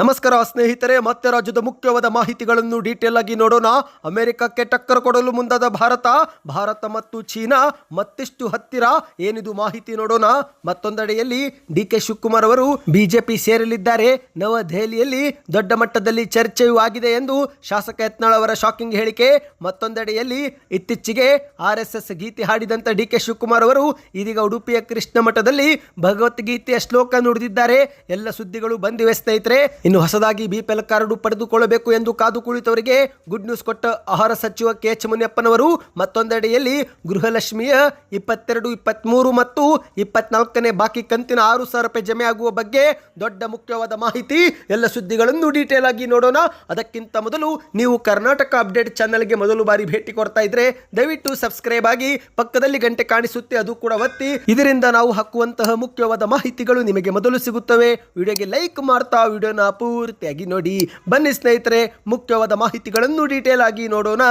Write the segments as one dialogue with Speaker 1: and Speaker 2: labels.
Speaker 1: ನಮಸ್ಕಾರ ಸ್ನೇಹಿತರೆ, ಮತ್ತೆ ರಾಜ್ಯದ ಮುಖ್ಯವಾದ ಮಾಹಿತಿಗಳನ್ನು ಡೀಟೇಲ್ ಆಗಿ ನೋಡೋಣ. ಅಮೆರಿಕಕ್ಕೆ ಟಕ್ಕರ್ ಕೊಡಲು ಮುಂದಾದ ಭಾರತ ಭಾರತ ಮತ್ತು ಚೀನಾ ಮತ್ತಿಷ್ಟು ಹತ್ತಿರ. ಏನಿದು ಮಾಹಿತಿ ನೋಡೋಣ. ಮತ್ತೊಂದೆಡೆಯಲ್ಲಿ ಡಿ ಕೆ ಶಿವಕುಮಾರ್ ಅವರು ಬಿಜೆಪಿ ಸೇರಲಿದ್ದಾರೆ. ನವದೆಹಲಿಯಲ್ಲಿ ದೊಡ್ಡ ಮಟ್ಟದಲ್ಲಿ ಚರ್ಚೆಯೂ ಆಗಿದೆ ಎಂದು ಶಾಸಕ ಯತ್ನಾಳ್ ಅವರ ಶಾಕಿಂಗ್ ಹೇಳಿಕೆ. ಮತ್ತೊಂದೆಡೆಯಲ್ಲಿ ಇತ್ತೀಚೆಗೆ ಆರ್ ಎಸ್ ಎಸ್ ಗೀತೆ ಹಾಡಿದಂತ ಡಿ ಕೆ ಶಿವಕುಮಾರ್ ಅವರು ಇದೀಗ ಉಡುಪಿಯ ಕೃಷ್ಣ ಮಠದಲ್ಲಿ ಭಗವದ್ಗೀತೆಯ ಶ್ಲೋಕ ನುಡಿದಿದ್ದಾರೆ. ಎಲ್ಲ ಸುದ್ದಿಗಳು ಬಂದಿವೆ ಸ್ನೇಹಿತರೆ. ಇನ್ನು ಹೊಸದಾಗಿ ಬಿಪಿಎಲ್ ಕಾರ್ಡ್ ಪಡೆದುಕೊಳ್ಳಬೇಕು ಎಂದು ಕಾದು ಕುಳಿತವರಿಗೆ ಗುಡ್ ನ್ಯೂಸ್ ಕೊಟ್ಟ ಆಹಾರ ಸಚಿವ ಕೆ ಎಚ್ ಮುನಿಯಪ್ಪನವರು ಮತ್ತೊಂದೆಡೆಯಲ್ಲಿ ಗೃಹಲಕ್ಷ್ಮಿಯ ಇಪ್ಪತ್ತೆರಡು ಇಪ್ಪತ್ತ್ಮೂರು ಮತ್ತು ಇಪ್ಪತ್ನಾಲ್ಕನೇ ಬಾಕಿ ಕಂತಿನ ಆರು ಸಾವಿರ ರೂಪಾಯಿ ಜಮೆ ಆಗುವ ಬಗ್ಗೆ ದೊಡ್ಡ ಮುಖ್ಯವಾದ ಮಾಹಿತಿ. ಎಲ್ಲ ಸುದ್ದಿಗಳನ್ನು ಡೀಟೇಲ್ ಆಗಿ ನೋಡೋಣ. ಅದಕ್ಕಿಂತ ಮೊದಲು ನೀವು ಕರ್ನಾಟಕ ಅಪ್ಡೇಟ್ ಚಾನಲ್ಗೆ ಮೊದಲು ಬಾರಿ ಭೇಟಿ ಕೊಡ್ತಾ ಇದ್ರೆ ದಯವಿಟ್ಟು ಸಬ್ಸ್ಕ್ರೈಬ್ ಆಗಿ ಪಕ್ಕದಲ್ಲಿ ಗಂಟೆ ಕಾಣಿಸುತ್ತೆ, ಅದು ಕೂಡ ಒತ್ತಿ. ಇದರಿಂದ ನಾವು ಹಾಕುವಂತಹ ಮುಖ್ಯವಾದ ಮಾಹಿತಿಗಳು ನಿಮಗೆ ಮೊದಲು ಸಿಗುತ್ತವೆ. ವಿಡಿಯೋಗೆ ಲೈಕ್ ಮಾಡ್ತಾ ವಿಡಿಯೋನ ಪೂರ್ತಿಯಾಗಿ ನೋಡಿ. ಬನ್ನಿ ಸ್ನೇಹಿತರೆ ಮುಖ್ಯವಾದ ಮಾಹಿತಿಗಳನ್ನು ಡೀಟೇಲ್ ಆಗಿ ನೋಡೋಣ.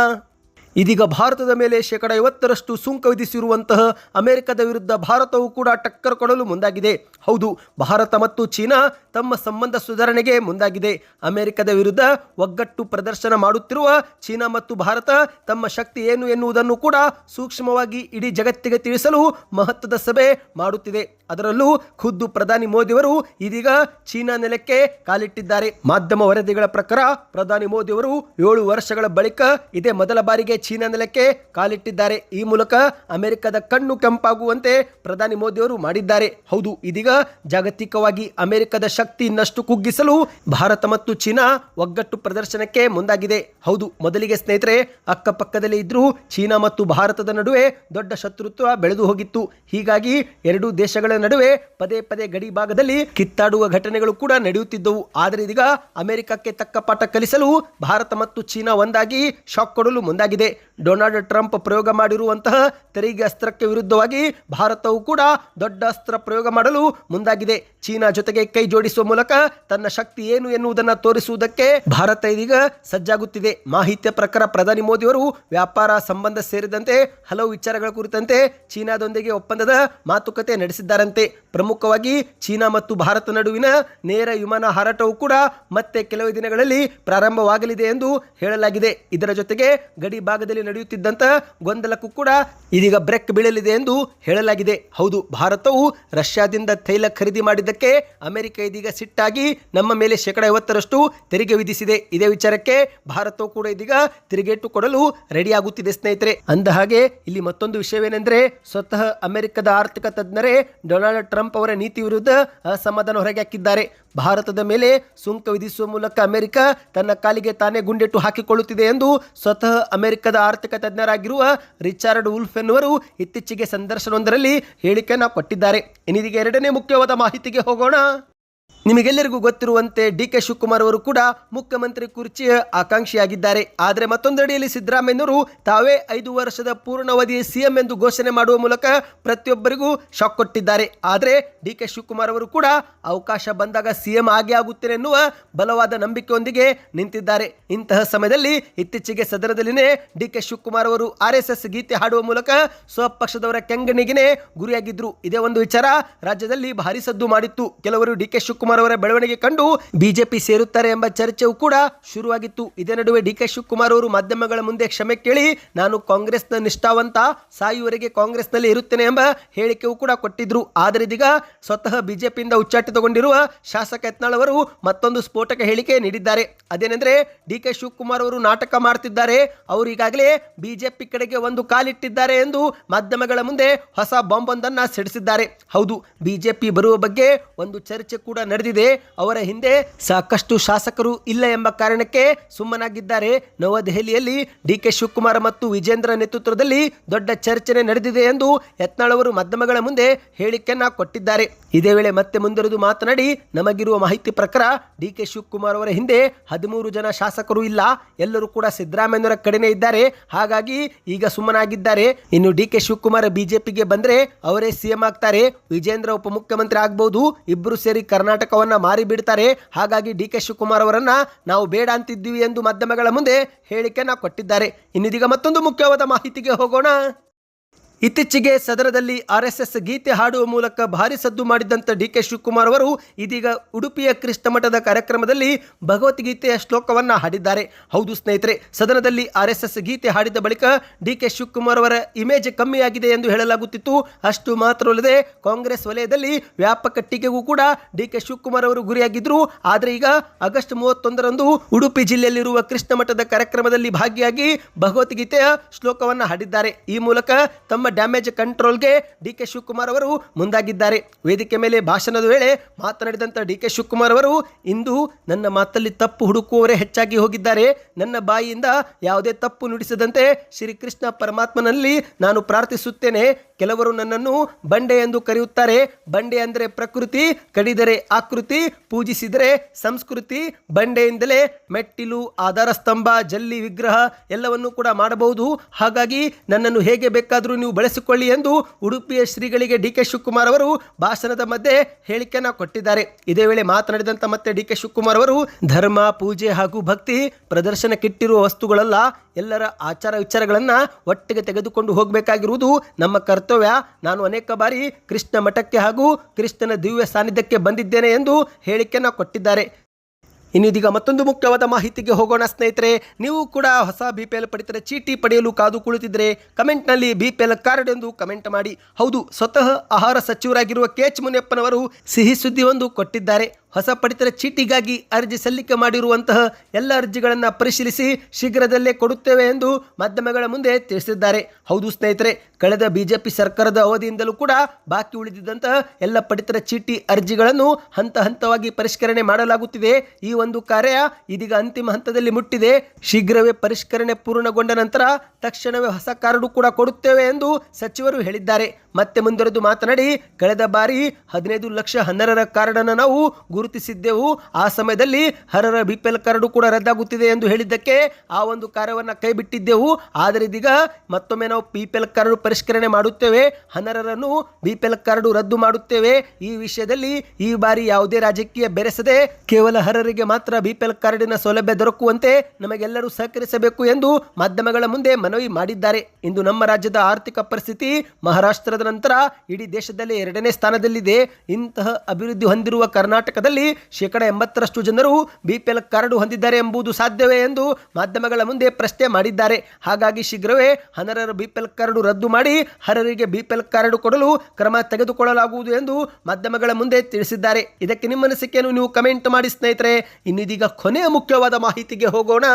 Speaker 1: ಇದೀಗ ಭಾರತದ ಮೇಲೆ ಶೇಕಡ ಐವತ್ತರಷ್ಟು ಸುಂಕ ವಿಧಿಸಿರುವಂತಹ ಅಮೆರಿಕದ ವಿರುದ್ಧ ಭಾರತವು ಕೂಡ ಟಕ್ಕರ್ ಕೊಡಲು ಮುಂದಾಗಿದೆ. ಹೌದು, ಭಾರತ ಮತ್ತು ಚೀನಾ ತಮ್ಮ ಸಂಬಂಧ ಸುಧಾರಣೆಗೆ ಮುಂದಾಗಿದೆ. ಅಮೆರಿಕದ ವಿರುದ್ಧ ಒಗ್ಗಟ್ಟು ಪ್ರದರ್ಶನ ಮಾಡುತ್ತಿರುವ ಚೀನಾ ಮತ್ತು ಭಾರತ ತಮ್ಮ ಶಕ್ತಿ ಏನು ಎನ್ನುವುದನ್ನು ಕೂಡ ಸೂಕ್ಷ್ಮವಾಗಿ ಇಡೀ ಜಗತ್ತಿಗೆ ತಿಳಿಸಲು ಮಹತ್ವದ ಸಭೆ ಮಾಡುತ್ತಿದೆ. ಅದರಲ್ಲೂ ಖುದ್ದು ಪ್ರಧಾನಿ ಮೋದಿಯವರು ಇದೀಗ ಚೀನಾ ನೆಲಕ್ಕೆ ಕಾಲಿಟ್ಟಿದ್ದಾರೆ. ಮಾಧ್ಯಮ ವರದಿಗಳ ಪ್ರಕಾರ ಪ್ರಧಾನಿ ಮೋದಿಯವರು ಏಳು ವರ್ಷಗಳ ಬಳಿಕ ಇದೇ ಮೊದಲ ಬಾರಿಗೆ ಚೀನಾ ನೆಲಕ್ಕೆ ಕಾಲಿಟ್ಟಿದ್ದಾರೆ. ಈ ಮೂಲಕ ಅಮೆರಿಕದ ಕಣ್ಣು ಕೆಂಪಾಗುವಂತೆ ಪ್ರಧಾನಿ ಮೋದಿಯವರು ಮಾಡಿದ್ದಾರೆ. ಹೌದು, ಇದೀಗ ಜಾಗತಿಕವಾಗಿ ಅಮೆರಿಕದ ಶಕ್ತಿ ಇನ್ನಷ್ಟು ಕುಗ್ಗಿಸಲು ಭಾರತ ಮತ್ತು ಚೀನಾ ಒಗ್ಗಟ್ಟು ಪ್ರದರ್ಶನಕ್ಕೆ ಮುಂದಾಗಿದೆ. ಹೌದು, ಮೊದಲಿಗೆ ಸ್ನೇಹಿತರೆ, ಅಕ್ಕಪಕ್ಕದಲ್ಲಿ ಇದ್ರೂ ಚೀನಾ ಮತ್ತು ಭಾರತದ ನಡುವೆ ದೊಡ್ಡ ಶತ್ರುತ್ವ ಬೆಳೆದು ಹೋಗಿತ್ತು. ಹೀಗಾಗಿ ಎರಡೂ ದೇಶಗಳ ನಡುವೆ ಪದೇ ಪದೇ ಗಡಿ ಭಾಗದಲ್ಲಿ ಕಿತ್ತಾಡುವ ಘಟನೆಗಳು ಕೂಡ ನಡೆಯುತ್ತಿದ್ದವು. ಆದರೆ ಇದೀಗ ಅಮೆರಿಕಕ್ಕೆ ತಕ್ಕ ಪಾಠ ಕಲಿಸಲು ಭಾರತ ಮತ್ತು ಚೀನಾ ಒಂದಾಗಿ ಶಾಕ್ ಕೊಡಲು ಮುಂದಾಗಿದೆ. ಡೊನಾಲ್ಡ್ ಟ್ರಂಪ್ ಪ್ರಯೋಗ ಮಾಡಿರುವಂತಹ ತೆರಿಗೆ ಅಸ್ತ್ರಕ್ಕೆ ವಿರುದ್ಧವಾಗಿ ಭಾರತವು ಕೂಡ ದೊಡ್ಡ ಅಸ್ತ್ರ ಪ್ರಯೋಗ ಮಾಡಲು ಮುಂದಾಗಿದೆ. ಚೀನಾ ಜೊತೆಗೆ ಕೈ ಜೋಡಿಸುವ ಮೂಲಕ ತನ್ನ ಶಕ್ತಿ ಏನು ಎನ್ನುವುದನ್ನು ತೋರಿಸುವುದಕ್ಕೆ ಭಾರತ ಇದೀಗ ಸಜ್ಜಾಗುತ್ತಿದೆ. ಮಾಹಿತಿಯ ಪ್ರಕಾರ ಪ್ರಧಾನಿ ಮೋದಿಯವರು ವ್ಯಾಪಾರ ಸಂಬಂಧ ಸೇರಿದಂತೆ ಹಲವು ವಿಚಾರಗಳ ಕುರಿತಂತೆ ಚೀನಾದೊಂದಿಗೆ ಒಪ್ಪಂದದ ಮಾತುಕತೆ ನಡೆಸಿದ್ದಾರಂತೆ. ಪ್ರಮುಖವಾಗಿ ಚೀನಾ ಮತ್ತು ಭಾರತ ನಡುವಿನ ನೇರ ವಿಮಾನ ಹಾರಾಟವು ಕೂಡ ಮತ್ತೆ ಕೆಲವು ದಿನಗಳಲ್ಲಿ ಪ್ರಾರಂಭವಾಗಲಿದೆ ಎಂದು ಹೇಳಲಾಗಿದೆ. ಇದರ ಜೊತೆಗೆ ಗಡಿ ಭಾಗದಲ್ಲಿ ನಡೆಯುತ್ತಿದ್ದಂತಹ ಗೊಂದಲಕ್ಕೂ ಕೂಡ ಇದೀಗ ಬ್ರೇಕ್ ಬೀಳಲಿದೆ ಎಂದು ಹೇಳಲಾಗಿದೆ. ಹೌದು, ಭಾರತವು ರಷ್ಯಾದಿಂದ ತೈಲ ಖರೀದಿ ಮಾಡಿದ್ದಕ್ಕೆ ಅಮೆರಿಕ ಇದೀಗ ಸಿಟ್ಟಾಗಿ ನಮ್ಮ ಮೇಲೆ ಶೇಕಡ ಐವತ್ತರಷ್ಟು ತೆರಿಗೆ ವಿಧಿಸಿದೆ. ಇದೇ ವಿಚಾರಕ್ಕೆ ಭಾರತವು ಕೂಡ ಇದೀಗ ತಿರುಗೇಟು ಕೊಡಲು ರೆಡಿಯಾಗುತ್ತಿದೆ ಸ್ನೇಹಿತರೆ. ಅಂದ ಹಾಗೆ ಇಲ್ಲಿ ಮತ್ತೊಂದು ವಿಷಯವೇನೆಂದರೆ ಸ್ವತಃ ಅಮೆರಿಕದ ಆರ್ಥಿಕ ತಜ್ಞರೇ ಡೊನಾಲ್ಡ್ ಟ್ರಂಪ್ ಅವರ ನೀತಿ ವಿರುದ್ಧ ಅಸಮಾಧಾನ ಹೊರಗೆ ಹಾಕಿದ್ದಾರೆ. ಭಾರತದ ಮೇಲೆ ಸುಂಕ ವಿಧಿಸುವ ಮೂಲಕ ಅಮೆರಿಕ ತನ್ನ ಕಾಲಿಗೆ ತಾನೇ ಗುಂಡೆಟ್ಟು ಹಾಕಿಕೊಳ್ಳುತ್ತಿದೆ ಎಂದು ಸ್ವತಃ ಅಮೆರಿಕದ ಆರ್ಥಿಕ ತಜ್ಞರಾಗಿರುವ ರಿಚಾರ್ಡ್ ಉಲ್ಫ್ ಎನ್ನುವರು ಇತ್ತೀಚೆಗೆ ಸಂದರ್ಶನವೊಂದರಲ್ಲಿ ಹೇಳಿಕೆಯನ್ನು ಕೊಟ್ಟಿದ್ದಾರೆ. ಇನ್ನಿದೀಗ ಎರಡನೇ ಮುಖ್ಯವಾದ ಮಾಹಿತಿಗೆ ಹೋಗೋಣ. ನಿಮಗೆಲ್ಲರಿಗೂ ಗೊತ್ತಿರುವಂತೆ ಡಿ ಕೆ ಶಿವಕುಮಾರ್ ಅವರು ಕೂಡ ಮುಖ್ಯಮಂತ್ರಿ ಕುರ್ಚಿಯ ಆಕಾಂಕ್ಷಿಯಾಗಿದ್ದಾರೆ. ಆದರೆ ಮತ್ತೊಂದೆಡೆಯಲ್ಲಿ ಸಿದ್ದರಾಮಯ್ಯನವರು ತಾವೇ ಐದು ವರ್ಷದ ಪೂರ್ಣಾವಧಿಯ ಸಿಎಂ ಎಂದು ಘೋಷಣೆ ಮಾಡುವ ಮೂಲಕ ಪ್ರತಿಯೊಬ್ಬರಿಗೂ ಶಾಕ್ ಕೊಟ್ಟಿದ್ದಾರೆ. ಆದರೆ ಡಿ ಕೆ ಶಿವಕುಮಾರ್ ಅವರು ಕೂಡ ಅವಕಾಶ ಬಂದಾಗ ಸಿಎಂ ಆಗೇ ಆಗುತ್ತೇನೆ ಎನ್ನುವ ಬಲವಾದ ನಂಬಿಕೆಯೊಂದಿಗೆ ನಿಂತಿದ್ದಾರೆ. ಇಂತಹ ಸಮಯದಲ್ಲಿ ಇತ್ತೀಚೆಗೆ ಸದನದಲ್ಲಿನೇ ಡಿ ಕೆ ಶಿವಕುಮಾರ್ ಅವರು ಆರ್ ಎಸ್ ಗೀತೆ ಹಾಡುವ ಮೂಲಕ ಸ್ವಪಕ್ಷದವರ ಕೆಂಗಣಿಗೆನೆ ಗುರಿಯಾಗಿದ್ದರು ಇದೇ ಒಂದು ವಿಚಾರ ರಾಜ್ಯದಲ್ಲಿ ಭಾರಿ ಸದ್ದು ಮಾಡಿತ್ತು. ಕೆಲವರು ಡಿ ಕೆ ಶಿವಕುಮಾರ್ ಅವರ ಬೆಳವಣಿಗೆ ಕಂಡು ಬಿಜೆಪಿ ಸೇರುತ್ತಾರೆ ಎಂಬ ಚರ್ಚೆಯೂ ಕೂಡ ಶುರುವಾಗಿತ್ತು. ಇದೇ ನಡುವೆ ಡಿ ಕೆ ಶಿವಕುಮಾರ್ ಅವರು ಮಾಧ್ಯಮಗಳ ಮುಂದೆ ಕ್ಷಮೆ ಕೇಳಿ, ನಾನು ಕಾಂಗ್ರೆಸ್ನ ನಿಷ್ಠಾವಂತ, ಸಾಯುವರೆಗೆ ಕಾಂಗ್ರೆಸ್ನಲ್ಲಿ ಇರುತ್ತೇನೆ ಎಂಬ ಹೇಳಿಕೆಯೂ ಕೂಡ ಕೊಟ್ಟಿದ್ರು. ಆದರೆ ಇದೀಗ ಸ್ವತಃ ಬಿಜೆಪಿಯಿಂದ ಉಚ್ಚಾಟಿತಗೊಂಡಿರುವ ಶಾಸಕ ಯತ್ನಾಳ್ ಅವರು ಮತ್ತೊಂದು ಸ್ಫೋಟಕ ಹೇಳಿಕೆ ನೀಡಿದ್ದಾರೆ. ಅದೇನೆಂದ್ರೆ ಡಿ ಕೆ ಶಿವಕುಮಾರ್ ಅವರು ನಾಟಕ ಮಾಡ್ತಿದ್ದಾರೆ. ಅವರು ಈಗಾಗಲೇ ಬಿಜೆಪಿ ಕಡೆಗೆ ಒಂದು ಕಾಲಿಟ್ಟಿದ್ದಾರೆ ಎಂದು ಮಾಧ್ಯಮಗಳ ಮುಂದೆ ಹೊಸ ಬಾಂಬ್ ಒಂದನ್ನ ಸಿಡಿಸಿದ್ದಾರೆ. ಹೌದು, ಬಿಜೆಪಿ ಬರುವ ಬಗ್ಗೆ ಒಂದು ಚರ್ಚೆ ಕೂಡ ನಡೆದಿದೆ. ಅವರ ಹಿಂದೆ ಸಾಕಷ್ಟು ಶಾಸಕರು ಇಲ್ಲ ಎಂಬ ಕಾರಣಕ್ಕೆ ಸುಮ್ಮನಾಗಿದ್ದಾರೆ. ನವದೆಹಲಿಯಲ್ಲಿ ಡಿ ಕೆ ಶಿವಕುಮಾರ್ ಮತ್ತು ವಿಜೇಂದ್ರ ನೇತೃತ್ವದಲ್ಲಿ ದೊಡ್ಡ ಚರ್ಚೆ ನಡೆದಿದೆ ಎಂದು ಯತ್ನಾಳ್ ಅವರು ಮಾಧ್ಯಮಗಳ ಮುಂದೆ ಹೇಳಿಕೆಯನ್ನ ಕೊಟ್ಟಿದ್ದಾರೆ. ಇದೇ ವೇಳೆ ಮತ್ತೆ ಮುಂದುವರೆದು ಮಾತನಾಡಿ, ನಮಗಿರುವ ಮಾಹಿತಿ ಪ್ರಕಾರ ಡಿ ಕೆ ಶಿವಕುಮಾರ್ ಅವರ ಹಿಂದೆ ಹದಿಮೂರು ಜನ ಶಾಸಕರು ಇಲ್ಲ, ಎಲ್ಲರೂ ಕೂಡ ಸಿದ್ದರಾಮಯ್ಯನವರ ಕಡೆನೇ ಇದ್ದಾರೆ. ಹಾಗಾಗಿ ಈಗ ಸುಮ್ಮನಾಗಿದ್ದಾರೆ. ಇನ್ನು ಡಿ ಕೆ ಶಿವಕುಮಾರ್ ಬಿಜೆಪಿಗೆ ಬಂದ್ರೆ ಅವರೇ ಸಿಎಂ ಆಗ್ತಾರೆ. ವಿಜೇಂದ್ರ ಉಪಮುಖ್ಯಮಂತ್ರಿ ಆಗ್ಬಹುದು ಇಬ್ಬರು ಸೇರಿ ಕರ್ನಾಟಕವನ್ನ ಮಾರಿ ಬಿಡ್ತಾರೆ ಹಾಗಾಗಿ ಡಿ ಕೆ ಶಿವಕುಮಾರ್ ಅವರನ್ನು ನಾವು ಬೇಡ ಅಂತಿದ್ದೀವಿ ಎಂದು ಮಾಧ್ಯಮಗಳ ಮುಂದೆ ಹೇಳಿಕೆಯನ್ನು ಕೊಟ್ಟಿದ್ದಾರೆ. ಇನ್ನಿದೀಗ ಮತ್ತೊಂದು ಮುಖ್ಯವಾದ ಮಾಹಿತಿಗೆ ಹೋಗೋಣ. ಇತ್ತೀಚೆಗೆ ಸದನದಲ್ಲಿ ಆರ್ಎಸ್ಎಸ್ ಗೀತೆ ಹಾಡುವ ಮೂಲಕ ಭಾರಿ ಸದ್ದು ಮಾಡಿದ್ದಂಥ ಡಿ ಕೆ ಶಿವಕುಮಾರ್ ಅವರು ಇದೀಗ ಉಡುಪಿಯ ಕೃಷ್ಣ ಮಠದ ಕಾರ್ಯಕ್ರಮದಲ್ಲಿ ಭಗವದ್ಗೀತೆಯ ಶ್ಲೋಕವನ್ನು ಹಾಡಿದ್ದಾರೆ. ಹೌದು ಸ್ನೇಹಿತರೆ, ಸದನದಲ್ಲಿ ಆರ್ಎಸ್ಎಸ್ ಗೀತೆ ಹಾಡಿದ ಬಳಿಕ ಡಿ ಕೆ ಶಿವಕುಮಾರ್ ಅವರ ಇಮೇಜ್ ಕಮ್ಮಿಯಾಗಿದೆ ಎಂದು ಹೇಳಲಾಗುತ್ತಿತ್ತು. ಅಷ್ಟು ಮಾತ್ರವಲ್ಲದೆ ಕಾಂಗ್ರೆಸ್ ವಲಯದಲ್ಲಿ ವ್ಯಾಪಕ ಟೀಕೆಗೂ ಕೂಡ ಡಿ ಕೆ ಶಿವಕುಮಾರ್ ಅವರು ಗುರಿಯಾಗಿದ್ದರು ಆದರೆ ಈಗ ಆಗಸ್ಟ್ ಮೂವತ್ತೊಂದರಂದು ಉಡುಪಿ ಜಿಲ್ಲೆಯಲ್ಲಿರುವ ಕೃಷ್ಣ ಮಠದ ಕಾರ್ಯಕ್ರಮದಲ್ಲಿ ಭಾಗಿಯಾಗಿ ಭಗವದ್ಗೀತೆಯ ಶ್ಲೋಕವನ್ನು ಹಾಡಿದ್ದಾರೆ. ಈ ಮೂಲಕ ತಮ್ಮ ಡ್ಯಾಮೇಜ್ ಕಂಟ್ರೋಲ್ಗೆ ಡಿ ಕೆ ಶಿವಕುಮಾರ್ ಅವರು ಮುಂದಾಗಿದ್ದಾರೆ. ವೇದಿಕೆ ಮೇಲೆ ಭಾಷಣದ ವೇಳೆ ಮಾತನಾಡಿದಂಥ ಡಿ ಕೆ ಶಿವಕುಮಾರ್ ಅವರು, ಇಂದು ನನ್ನ ಮಾತಲ್ಲಿ ತಪ್ಪು ಹುಡುಕುವವರೇ ಹೆಚ್ಚಾಗಿ ಹೋಗಿದ್ದಾರೆ. ನನ್ನ ಬಾಯಿಯಿಂದ ಯಾವುದೇ ತಪ್ಪು ನುಡಿಸದಂತೆ ಶ್ರೀಕೃಷ್ಣ ಪರಮಾತ್ಮನಲ್ಲಿ ನಾನು ಪ್ರಾರ್ಥಿಸುತ್ತೇನೆ. ಕೆಲವರು ನನ್ನನ್ನು ಬಂಡೆ ಎಂದು ಕರೆಯುತ್ತಾರೆ. ಬಂಡೆ ಅಂದರೆ ಪ್ರಕೃತಿ, ಕಡಿದರೆ ಆಕೃತಿ, ಪೂಜಿಸಿದರೆ ಸಂಸ್ಕೃತಿ, ಬಂಡೆಯಿಂದಲೇ ಮೆಟ್ಟಿಲು ಆಧಾರ ಸ್ತಂಭ ಜಲ್ಲಿ ವಿಗ್ರಹ ಎಲ್ಲವನ್ನೂ ಕೂಡ ಮಾಡಬಹುದು. ಹಾಗಾಗಿ ನನ್ನನ್ನು ಹೇಗೆ ಬೇಕಾದರೂ ನೀವು ಬಳಸಿಕೊಳ್ಳಿ ಎಂದು ಉಡುಪಿಯ ಶ್ರೀಗಳಿಗೆ ಡಿ ಕೆ ಶಿವಕುಮಾರ್ ಅವರು ಭಾಷಣದ ಮಧ್ಯೆ ಹೇಳಿಕೆಯನ್ನು ಕೊಟ್ಟಿದ್ದಾರೆ. ಇದೇ ವೇಳೆ ಮಾತನಾಡಿದಂಥ ಮತ್ತೆ ಡಿ ಕೆ ಶಿವಕುಮಾರ್ ಅವರು, ಧರ್ಮ, ಪೂಜೆ ಹಾಗೂ ಭಕ್ತಿ ಪ್ರದರ್ಶನಕ್ಕಿಟ್ಟಿರುವ ವಸ್ತುಗಳಲ್ಲ ಎಲ್ಲರ ಆಚಾರ ವಿಚಾರಗಳನ್ನು ಒಟ್ಟಿಗೆ ತೆಗೆದುಕೊಂಡು ಹೋಗಬೇಕಾಗಿರುವುದು ನಮ್ಮ ಕರ್ತವ್ಯ. ನಾನು ಅನೇಕ ಬಾರಿ ಕೃಷ್ಣ ಮಠಕ್ಕೆ ಹಾಗೂ ಕೃಷ್ಣನ ದಿವ್ಯ ಸಾನ್ನಿಧ್ಯಕ್ಕೆ ಬಂದಿದ್ದೇನೆ ಎಂದು ಹೇಳಿಕೆಯನ್ನು ಕೊಟ್ಟಿದ್ದಾರೆ. ಇನ್ನು ಇದೀಗ ಮತ್ತೊಂದು ಮುಖ್ಯವಾದ ಮಾಹಿತಿಗೆ ಹೋಗೋಣ ಸ್ನೇಹಿತರೆ, ನೀವು ಕೂಡ ಹೊಸ ಬಿ ಪಿ ಎಲ್ ಪಡಿತರೆ, ಚೀಟಿ ಪಡೆಯಲು ಕಾದು ಕುಳಿತಿದ್ರೆ ಕಮೆಂಟ್ನಲ್ಲಿ ಬಿ ಪಿ ಎಲ್ ಕಾರ್ಡ್ ಎಂದು ಕಮೆಂಟ್ ಮಾಡಿ. ಹೌದು, ಸ್ವತಃ ಆಹಾರ ಸಚಿವರಾಗಿರುವ ಕೆ ಎಚ್ ಮುನಿಯಪ್ಪನವರು ಸಿಹಿ ಸುದ್ದಿ ಒಂದು ಕೊಟ್ಟಿದ್ದಾರೆ. ಹೊಸ ಪಡಿತರ ಚೀಟಿಗಾಗಿ ಅರ್ಜಿ ಸಲ್ಲಿಕೆ ಮಾಡಿರುವಂತಹ ಎಲ್ಲ ಅರ್ಜಿಗಳನ್ನು ಪರಿಶೀಲಿಸಿ ಶೀಘ್ರದಲ್ಲೇ ಕೊಡುತ್ತೇವೆ ಎಂದು ಮಾಧ್ಯಮಗಳ ಮುಂದೆ ತಿಳಿಸಿದ್ದಾರೆ. ಹೌದು ಸ್ನೇಹಿತರೆ, ಕಳೆದ ಬಿಜೆಪಿ ಸರ್ಕಾರದ ಅವಧಿಯಿಂದಲೂ ಕೂಡ ಬಾಕಿ ಉಳಿದಿದ್ದಂತಹ ಎಲ್ಲ ಪಡಿತರ ಚೀಟಿ ಅರ್ಜಿಗಳನ್ನು ಹಂತ ಹಂತವಾಗಿ ಪರಿಷ್ಕರಣೆ ಮಾಡಲಾಗುತ್ತಿದೆ. ಈ ಒಂದು ಕಾರ್ಯ ಇದೀಗ ಅಂತಿಮ ಹಂತದಲ್ಲಿ ಮುಟ್ಟಿದೆ. ಶೀಘ್ರವೇ ಪರಿಷ್ಕರಣೆ ಪೂರ್ಣಗೊಂಡ ನಂತರ ತಕ್ಷಣವೇ ಹೊಸ ಕಾರ್ಡು ಕೂಡ ಕೊಡುತ್ತೇವೆ ಎಂದು ಸಚಿವರು ಹೇಳಿದ್ದಾರೆ. ಮತ್ತೆ ಮುಂದುವರೆದು ಮಾತನಾಡಿ, ಕಳೆದ ಬಾರಿ ಹದಿನೈದು ಲಕ್ಷ ಹನ್ನರರ ಕಾರ್ಡನ್ನು ನಾವು ಗುರುತಿಸಿದ್ದೆವು. ಆ ಸಮಯದಲ್ಲಿ ಹರರ ಬಿ ಪಿ ಎಲ್ ಕಾರ್ಡು ಕೂಡ ರದ್ದಾಗುತ್ತಿದೆ ಎಂದು ಹೇಳಿದ್ದಕ್ಕೆ ಆ ಒಂದು ಕಾರ್ಯವನ್ನು ಕೈ ಬಿಟ್ಟಿದ್ದೆವು ಆದರೆ ಇದೀಗ ಮತ್ತೊಮ್ಮೆ ನಾವು ಪಿ ಪಿ ಎಲ್ ಕಾರ್ಡು ಪರಿಷ್ಕರಣೆ ಮಾಡುತ್ತೇವೆ. ಹನರರನ್ನು ಬಿ ಪಿ ಎಲ್ ಕಾರ್ಡು ರದ್ದು ಮಾಡುತ್ತೇವೆ. ಈ ವಿಷಯದಲ್ಲಿ ಈ ಬಾರಿ ಯಾವುದೇ ರಾಜಕೀಯ ಬೆರೆಸದೆ ಕೇವಲ ಹರರಿಗೆ ಮಾತ್ರ ಬಿ ಪಿ ಎಲ್ ಕಾರ್ಡಿನ ಸೌಲಭ್ಯ ದೊರಕುವಂತೆ ನಮಗೆಲ್ಲರೂ ಸಹಕರಿಸಬೇಕು ಎಂದು ಮಾಧ್ಯಮಗಳ ಮುಂದೆ ಮನವಿ ಮಾಡಿದ್ದಾರೆ. ಇಂದು ನಮ್ಮ ರಾಜ್ಯದ ಆರ್ಥಿಕ ಪರಿಸ್ಥಿತಿ ಮಹಾರಾಷ್ಟ್ರದ ನಂತರ ಇಡೀ ದೇಶದಲ್ಲಿ ಎರಡನೇ ಸ್ಥಾನದಲ್ಲಿದೆ. ಇಂತಹ ಅಭಿವೃದ್ಧಿ ಹೊಂದಿರುವ ಕರ್ನಾಟಕದಲ್ಲಿ ಶೇಕಡ ಎಂಬತ್ತರಷ್ಟು ಜನರು ಬಿಪಿಎಲ್ ಕಾರ್ಡು ಹೊಂದಿದ್ದಾರೆ ಎಂಬುದು ಸಾಧ್ಯವೇ ಎಂದು ಮಾಧ್ಯಮಗಳ ಮುಂದೆ ಪ್ರಶ್ನೆ ಮಾಡಿದ್ದಾರೆ. ಹಾಗಾಗಿ ಶೀಘ್ರವೇ ಅನರ್ಹರ ಬಿಪಿಎಲ್ ಕಾರ್ಡು ರದ್ದು ಮಾಡಿ ಹರರಿಗೆ ಬಿಪಿಎಲ್ ಕಾರ್ಡು ಕೊಡಲು ಕ್ರಮ ತೆಗೆದುಕೊಳ್ಳಲಾಗುವುದು ಎಂದು ಮಾಧ್ಯಮಗಳ ಮುಂದೆ ತಿಳಿಸಿದ್ದಾರೆ. ಇದಕ್ಕೆ ನಿಮ್ಮ ಅನಿಸಿಕೆಯನ್ನು ನೀವು ಕಮೆಂಟ್ ಮಾಡಿ ಸ್ನೇಹಿತರೆ. ಇನ್ನಿದೀಗ ಕೊನೆಯ ಮುಖ್ಯವಾದ ಮಾಹಿತಿಗೆ ಹೋಗೋಣ.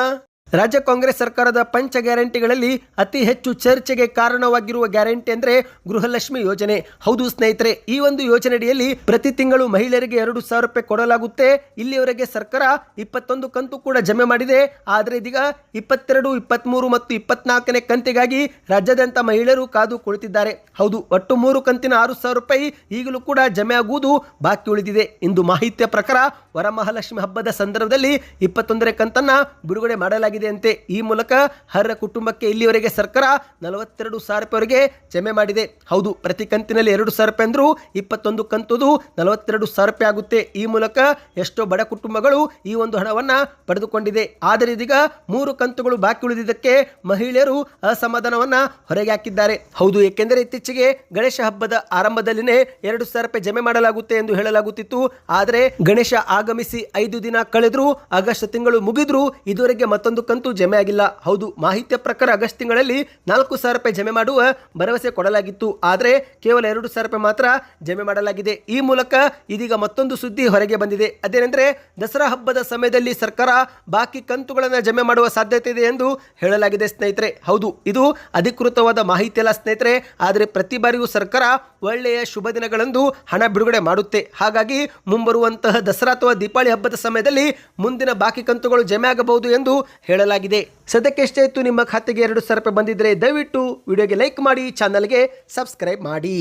Speaker 1: ರಾಜ್ಯ ಕಾಂಗ್ರೆಸ್ ಸರ್ಕಾರದ ಪಂಚ ಗ್ಯಾರಂಟಿಗಳಲ್ಲಿ ಅತಿ ಹೆಚ್ಚು ಚರ್ಚೆಗೆ ಕಾರಣವಾಗಿರುವ ಗ್ಯಾರಂಟಿ ಅಂದರೆ ಗೃಹಲಕ್ಷ್ಮಿ ಯೋಜನೆ. ಹೌದು ಸ್ನೇಹಿತರೆ, ಈ ಒಂದು ಯೋಜನೆಯಡಿಯಲ್ಲಿ ಪ್ರತಿ ತಿಂಗಳು ಮಹಿಳೆಯರಿಗೆ ಎರಡು ಸಾವಿರ ರೂಪಾಯಿ ಕೊಡಲಾಗುತ್ತೆ. ಇಲ್ಲಿಯವರೆಗೆ ಸರ್ಕಾರ ಇಪ್ಪತ್ತೊಂದು ಕಂತು ಕೂಡ ಜಮೆ ಮಾಡಿದೆ. ಆದರೆ ಇದೀಗ ಇಪ್ಪತ್ತೆರಡು ಇಪ್ಪತ್ತ್ಮೂರು ಮತ್ತು ಇಪ್ಪತ್ನಾಲ್ಕನೇ ಕಂತಿಗಾಗಿ ರಾಜ್ಯಾದ್ಯಂತ ಮಹಿಳೆಯರು ಕಾದು ಕುಳಿತಿದ್ದಾರೆ. ಹೌದು, ಒಟ್ಟು ಮೂರು ಕಂತಿನ ಆರು ಸಾವಿರ ರೂಪಾಯಿ ಈಗಲೂ ಕೂಡ ಜಮೆ ಆಗುವುದು ಬಾಕಿ ಉಳಿದಿದೆ. ಇಂದು ಮಾಹಿತಿಯ ಪ್ರಕಾರ ವರಮಹಾಲಕ್ಷ್ಮಿ ಹಬ್ಬದ ಸಂದರ್ಭದಲ್ಲಿ ಇಪ್ಪತ್ತೊಂದನೇ ಕಂತನ್ನ ಬಿಡುಗಡೆ ಮಾಡಲಾಗಿದೆ. ಅಂತೆ. ಈ ಮೂಲಕ ಹರ ಕುಟುಂಬಕ್ಕೆ ಇಲ್ಲಿವರೆಗೆ ಸರ್ಕಾರ ನಲವತ್ತೆರಡು ಸಾವಿರ ರೂಪಾಯಿವರೆಗೆ ಜಮೆ ಮಾಡಿದೆ. ಹೌದು, ಪ್ರತಿ ಕಂತಿನಲ್ಲಿ ಎರಡು ಸಾವಿರ ರೂಪಾಯಿ ಅಂದರೂ ಇಪ್ಪತ್ತೊಂದು ಕಂತುದು ನಲವತ್ತೆರಡು ಸಾವಿರ ರೂಪಾಯಿ ಆಗುತ್ತೆ. ಈ ಮೂಲಕ ಎಷ್ಟೋ ಬಡ ಕುಟುಂಬಗಳು ಈ ಒಂದು ಹಣವನ್ನು ಪಡೆದುಕೊಂಡಿದೆ. ಆದರೆ ಇದೀಗ ಮೂರು ಕಂತುಗಳು ಬಾಕಿ ಉಳಿದಿದ್ದಕ್ಕೆ ಮಹಿಳೆಯರು ಅಸಮಾಧಾನವನ್ನು ಹೊರಗೆ ಹಾಕಿದ್ದಾರೆ. ಹೌದು, ಏಕೆಂದರೆ ಇತ್ತೀಚೆಗೆ ಗಣೇಶ ಹಬ್ಬದ ಆರಂಭದಲ್ಲಿನೇ ಎರಡು ಸಾವಿರ ರೂಪಾಯಿ ಜಮೆ ಮಾಡಲಾಗುತ್ತೆ ಎಂದು ಹೇಳಲಾಗುತ್ತಿತ್ತು. ಆದರೆ ಗಣೇಶ ಆಗಮಿಸಿ ಐದು ದಿನ ಕಳೆದರೂ, ಆಗಸ್ಟ್ ತಿಂಗಳು ಮುಗಿದ್ರು ಇದುವರೆಗೆ ಮತ್ತೊಂದು ಕಂತು ಜಮೆ ಆಗಿಲ್ಲ. ಹೌದು, ಮಾಹಿತಿಯ ಪ್ರಕಾರ ಆಗಸ್ಟ್ ತಿಂಗಳಲ್ಲಿ ನಾಲ್ಕು ಸಾವಿರ ರೂಪಾಯಿ ಜಮೆ ಮಾಡುವ ಭರವಸೆ ಕೊಡಲಾಗಿತ್ತು. ಆದರೆ ಕೇವಲ ಎರಡು ಸಾವಿರ ರೂಪಾಯಿ ಮಾತ್ರ ಜಮೆ ಮಾಡಲಾಗಿದೆ. ಈ ಮೂಲಕ ಇದೀಗ ಮತ್ತೊಂದು ಸುದ್ದಿ ಹೊರಗೆ ಬಂದಿದೆ. ಅದೇನೆಂದರೆ, ದಸರಾ ಹಬ್ಬದ ಸಮಯದಲ್ಲಿ ಸರ್ಕಾರ ಬಾಕಿ ಕಂತುಗಳನ್ನು ಜಮೆ ಮಾಡುವ ಸಾಧ್ಯತೆ ಇದೆ ಎಂದು ಹೇಳಲಾಗಿದೆ ಸ್ನೇಹಿತರೆ. ಹೌದು, ಇದು ಅಧಿಕೃತವಾದ ಮಾಹಿತಿ ಅಲ್ಲ ಸ್ನೇಹಿತರೆ. ಆದರೆ ಪ್ರತಿ ಬಾರಿಯೂ ಸರ್ಕಾರ ಒಳ್ಳೆಯ ಶುಭ ದಿನಗಳಂದು ಹಣ ಬಿಡುಗಡೆ ಮಾಡುತ್ತೆ. ಹಾಗಾಗಿ ಮುಂಬರುವಂತಹ ದಸರಾ ಅಥವಾ ದೀಪಾವಳಿ ಹಬ್ಬದ ಸಮಯದಲ್ಲಿ ಮುಂದಿನ ಬಾಕಿ ಕಂತುಗಳು ಜಮೆ ಆಗಬಹುದು ಎಂದು ಹೇಳಲಾಗಿದೆ ಸದ್ಯಕ್ಕೆ ಇತ್ತು. ನಿಮ್ಮ ಖಾತೆಗೆ ಎರಡು ಸಾವಿರ ರೂಪಾಯಿ ಬಂದಿದ್ದರೆ ದಯವಿಟ್ಟು ವಿಡಿಯೋಗೆ ಲೈಕ್ ಮಾಡಿ, ಚಾನಲ್ಗೆ ಸಬ್ಸ್ಕ್ರೈಬ್ ಮಾಡಿ.